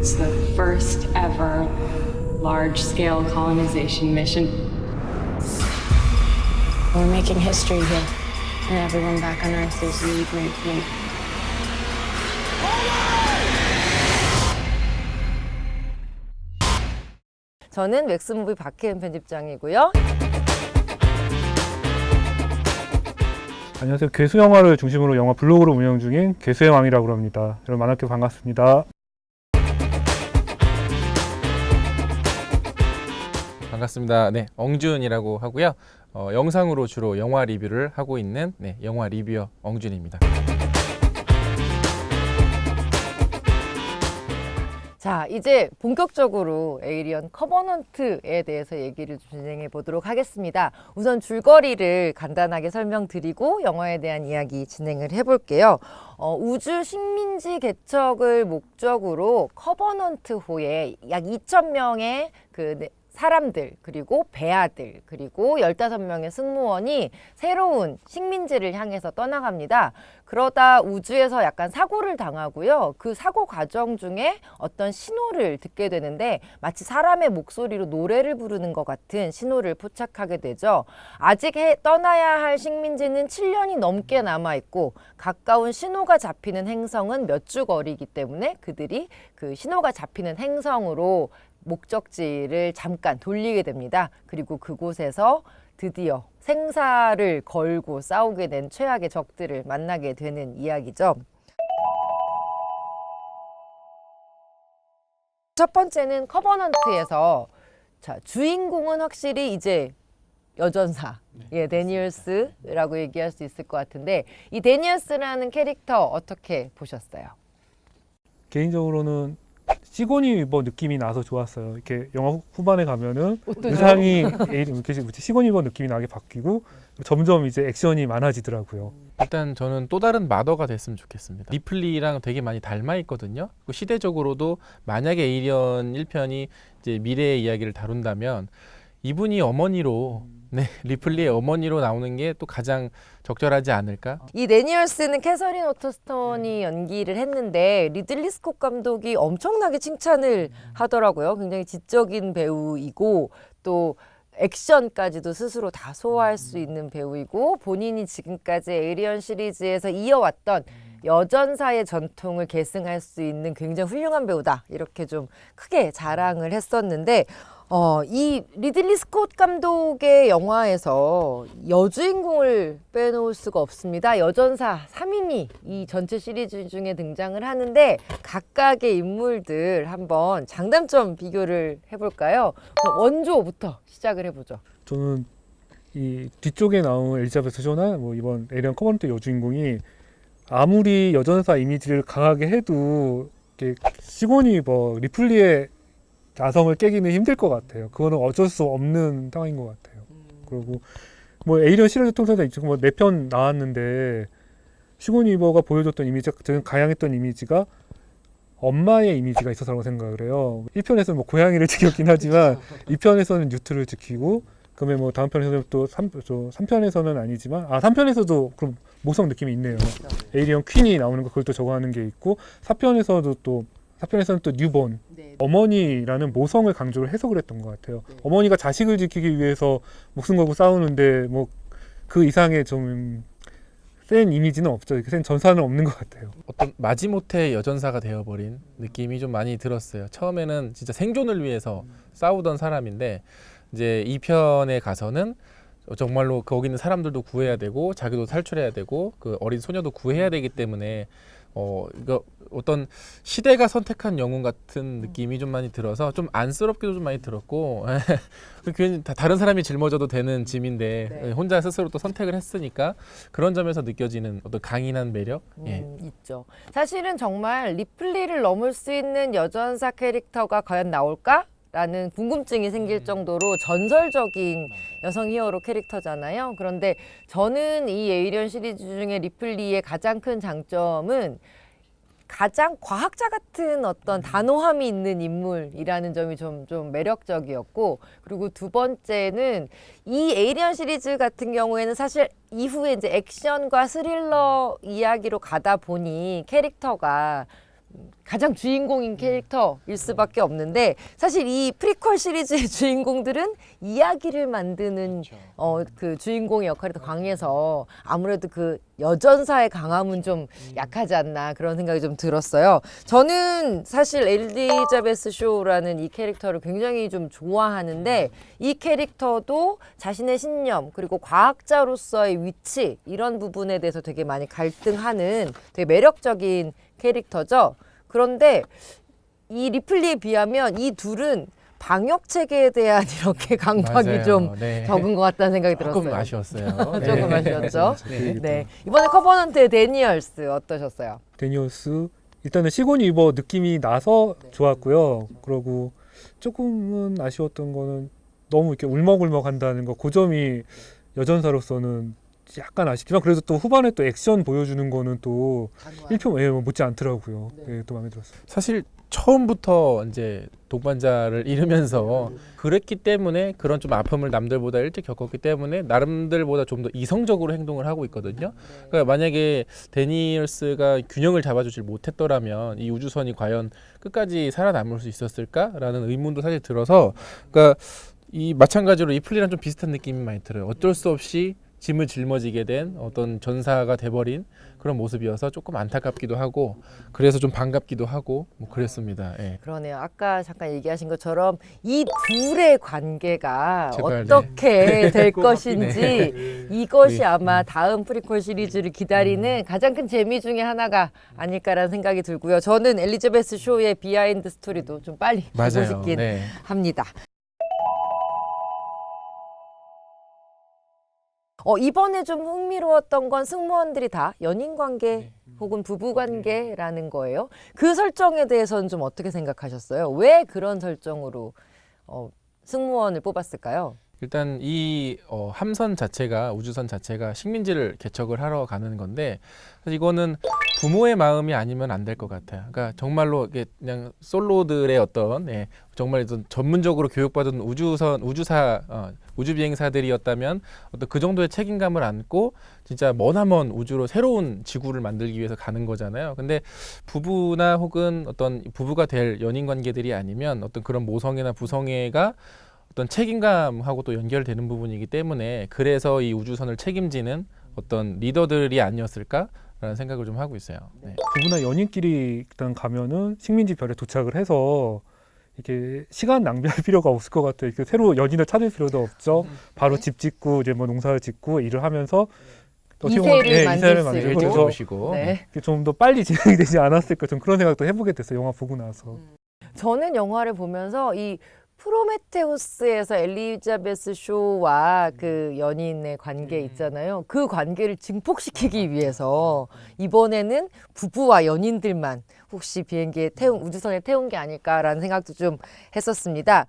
It's the first ever large scale colonization mission. We're making history here, and everyone back on Earth is really me. 저는 웩스무비 박혜은 편집장이고요. 안녕하세요. 괴수 영화를 중심으로 영화 블로그를 운영 중인 괴수의 왕이라고 합니다. 여러분 만나뵙게 반갑습니다. 반갑습니다. 네, 엉준이라고 하고요. 어, 영상으로 주로 영화 리뷰를 하고 있는 네, 영화 리뷰어 엉준입니다. 자, 이제 본격적으로 에이리언 커버넌트에 대해서 얘기를 진행해 보도록 하겠습니다. 우선 줄거리를 간단하게 설명드리고 영화에 대한 이야기 진행을 해 볼게요. 어, 우주 식민지 개척을 목적으로 커버넌트호에 약 2,000명의 그 네, 사람들 그리고 배아들 그리고 15명의 승무원이 새로운 식민지를 향해서 떠나갑니다. 그러다 우주에서 약간 사고를 당하고요. 그 사고 과정 중에 어떤 신호를 듣게 되는데 마치 사람의 목소리로 노래를 부르는 것 같은 신호를 포착하게 되죠. 아직 해, 떠나야 할 식민지는 7년이 넘게 남아 있고 가까운 신호가 잡히는 행성은 몇 주 거리이기 때문에 그들이 그 신호가 잡히는 행성으로 목적지를 잠깐 돌리게 됩니다. 그리고 그곳에서 드디어 생사를 걸고 싸우게 된 최악의 적들을 만나게 되는 이야기죠. 첫 번째는 커버넌트에서 자, 주인공은 확실히 이제 여전사, 예, 데니얼스라고 얘기할 수 있을 것 같은데 이 데니얼스라는 캐릭터 어떻게 보셨어요? 개인적으로는 시고니 위버 느낌이 나서 좋았어요. 이렇게 영화 후- 후반에 가면은 어떠죠? 의상이 에이- 이렇게 시고니 위버 느낌이 나게 바뀌고 점점 이제 액션이 많아지더라고요. 일단 저는 또 다른 마더가 됐으면 좋겠습니다. 리플리랑 되게 많이 닮아 있거든요. 그리고 시대적으로도 만약에 에이리언 1편이 이제 미래의 이야기를 다룬다면 이분이 어머니로 네, 리플리의 어머니로 나오는 게 또 가장 적절하지 않을까? 이 데니얼스는 캐서린 오터스톤이 연기를 했는데 리들리 스콧 감독이 엄청나게 칭찬을 하더라고요. 굉장히 지적인 배우이고 또 액션까지도 스스로 다 소화할 수 있는 배우이고 본인이 지금까지 에이리언 시리즈에서 이어왔던 여전사의 전통을 계승할 수 있는 굉장히 훌륭한 배우다 이렇게 좀 크게 자랑을 했었는데 어, 이 리들리 스콧 감독의 영화에서 여주인공을 빼놓을 수가 없습니다. 여전사 3인이 이 전체 시리즈 중에 등장을 하는데 각각의 인물들 한번 장단점 비교를 해볼까요? 원조부터 시작을 해보죠. 저는 이 뒤쪽에 나온 엘리자베스 쇼나 뭐 이번 에리언 커버넌트 여주인공이 아무리 여전사 이미지를 강하게 해도 이렇게 시고니 위버 리플리의 야성을 깨기는 힘들 것 같아요. 그거는 어쩔 수 없는 상황인 것 같아요. 그리고 뭐 에이리언 시리즈 통해서 지금 뭐 네 편 나왔는데 시고니 위버가 보여줬던 이미지, 저는 가양했던 이미지가 엄마의 이미지가 있어서라고 생각을 해요. 1편에서는 뭐 고양이를 지켰긴 하지만 2편에서는 뉴트를 지키고 그러면 뭐 다음 편에서는 또 3, 저 3편에서는 아니지만 아 3편에서도 그럼 모성 느낌이 있네요. 에이리언 퀸이 나오는 거 그걸 또 적어하는 게 있고 4편에서도 또 4편에서는 또 뉴본 어머니라는 모성을 강조를 해석을 했던 것 같아요. 어머니가 자식을 지키기 위해서 목숨 걸고 싸우는데 뭐 그 이상의 좀 센 이미지는 없죠. 센 전사는 없는 것 같아요. 어떤 마지못해 여전사가 되어버린 느낌이 좀 많이 들었어요. 처음에는 진짜 생존을 위해서 싸우던 사람인데 이제 2편에 가서는 정말로 거기 있는 사람들도 구해야 되고 자기도 탈출해야 되고 그 어린 소녀도 구해야 되기 때문에 어 이거 어떤 시대가 선택한 영웅 같은 느낌이 좀 많이 들어서 좀 안쓰럽기도 좀 많이 들었고 괜히 다- 다른 사람이 짊어져도 되는 짐인데 네. 혼자 스스로 또 선택을 했으니까 그런 점에서 느껴지는 어떤 강인한 매력 예. 음, 있죠. 사실은 정말 리플리를 넘을 수 있는 여전사 캐릭터가 과연 나올까? 라는 궁금증이 생길 정도로 전설적인 여성 히어로 캐릭터잖아요. 그런데 저는 이 에이리언 시리즈 중에 리플리의 가장 큰 장점은 가장 과학자 같은 어떤 단호함이 있는 인물이라는 점이 좀, 좀 매력적이었고, 그리고 두 번째는 이 에이리언 시리즈 같은 경우에는 사실 이후에 이제 액션과 스릴러 이야기로 가다 보니 캐릭터가 가장 주인공인 캐릭터일 수밖에 없는데 사실 이 프리퀄 시리즈의 주인공들은 이야기를 만드는 어그 주인공의 역할이 더 강해서 아무래도 그 여전사의 강함은 좀 약하지 않나 그런 생각이 좀 들었어요. 저는 사실 엘리자베스 쇼라는 이 캐릭터를 굉장히 좀 좋아하는데 이 캐릭터도 자신의 신념 그리고 과학자로서의 위치 이런 부분에 대해서 되게 많이 갈등하는 되게 매력적인 캐릭터죠. 그런데 이 리플리에 비하면 이 둘은 방역 체계에 대한 이렇게 강박이 맞아요. 좀 네. 적은 것 같다는 생각이 들었어요. 조금 아쉬웠어요. 조금 네. 아쉬웠죠. 네. 네 이번에 커버넌트의 데니얼스 어떠셨어요? 데니어스 일단은 시곤 이버 느낌이 나서 좋았고요. 그러고 조금은 아쉬웠던 거는 너무 이렇게 울먹울먹 한다는 거. 그 점이 여전사로서는 약간 아쉽지만 그래도 또 후반에 또 액션 보여주는 거는 또 1표 예, 못지 않더라고요. 예, 또 마음에 들었어요. 사실 처음부터 이제 동반자를 잃으면서 그랬기 때문에 그런 좀 아픔을 남들보다 일찍 겪었기 때문에 나름들보다 좀 더 이성적으로 행동을 하고 있거든요. 그러니까 만약에 데니얼스가 균형을 잡아주질 못했더라면 이 우주선이 과연 끝까지 살아남을 수 있었을까라는 의문도 사실 들어서 그러니까 이 마찬가지로 이 플리랑 좀 비슷한 느낌이 많이 들어요. 어쩔 수 없이 짐을 짊어지게 된 어떤 전사가 돼버린 그런 모습이어서 조금 안타깝기도 하고 그래서 좀 반갑기도 하고 뭐 그랬습니다. 예. 그러네요. 아까 잠깐 얘기하신 것처럼 이 둘의 관계가 제발, 네. 어떻게 될꼭 것인지 이것이 네. 아마 다음 프리퀄 시리즈를 기다리는 가장 큰 재미 중에 하나가 아닐까라는 생각이 들고요. 저는 엘리자베스 쇼의 비하인드 스토리도 좀 빨리 보고 맞아요. 싶긴 네. 합니다. 어, 이번에 좀 흥미로웠던 건 승무원들이 다 연인 관계 혹은 부부 관계라는 거예요. 그 설정에 대해서는 좀 어떻게 생각하셨어요? 왜 그런 설정으로 어, 승무원을 뽑았을까요? 일단 이 어, 함선 자체가 우주선 자체가 식민지를 개척을 하러 가는 건데 사실 이거는 부모의 마음이 아니면 안 될 것 같아요. 그러니까 정말로 그냥 솔로들의 어떤 예, 정말 좀 전문적으로 교육받은 우주선 우주사 어, 우주 비행사들이었다면 어떤 그 정도의 책임감을 안고 진짜 머나먼 우주로 새로운 지구를 만들기 위해서 가는 거잖아요. 근데 부부나 혹은 어떤 부부가 될 연인 관계들이 아니면 어떤 그런 모성애나 부성애가 어떤 책임감하고 또 연결되는 부분이기 때문에 그래서 이 우주선을 책임지는 어떤 리더들이 아니었을까 라는 생각을 좀 하고 있어요. 네. 부부나 연인끼리 일단 가면은 식민지 별에 도착을 해서 이렇게 시간 낭비할 필요가 없을 것 같아요. 이렇게 새로 연인을 찾을 필요도 없죠. 바로 집 짓고 이제 뭐 농사를 짓고 일을 하면서 이세를 네, 만들 수 있고. 보시고 네. 좀 더 빨리 진행이 되지 않았을까 좀 그런 생각도 해보게 됐어요. 영화 보고 나서. 저는 영화를 보면서 이 프로메테우스에서 엘리자베스 쇼와 그 연인의 관계 있잖아요. 그 관계를 증폭시키기 위해서 이번에는 부부와 연인들만 혹시 비행기에 태운 우주선에 태운 게 아닐까라는 생각도 좀 했었습니다.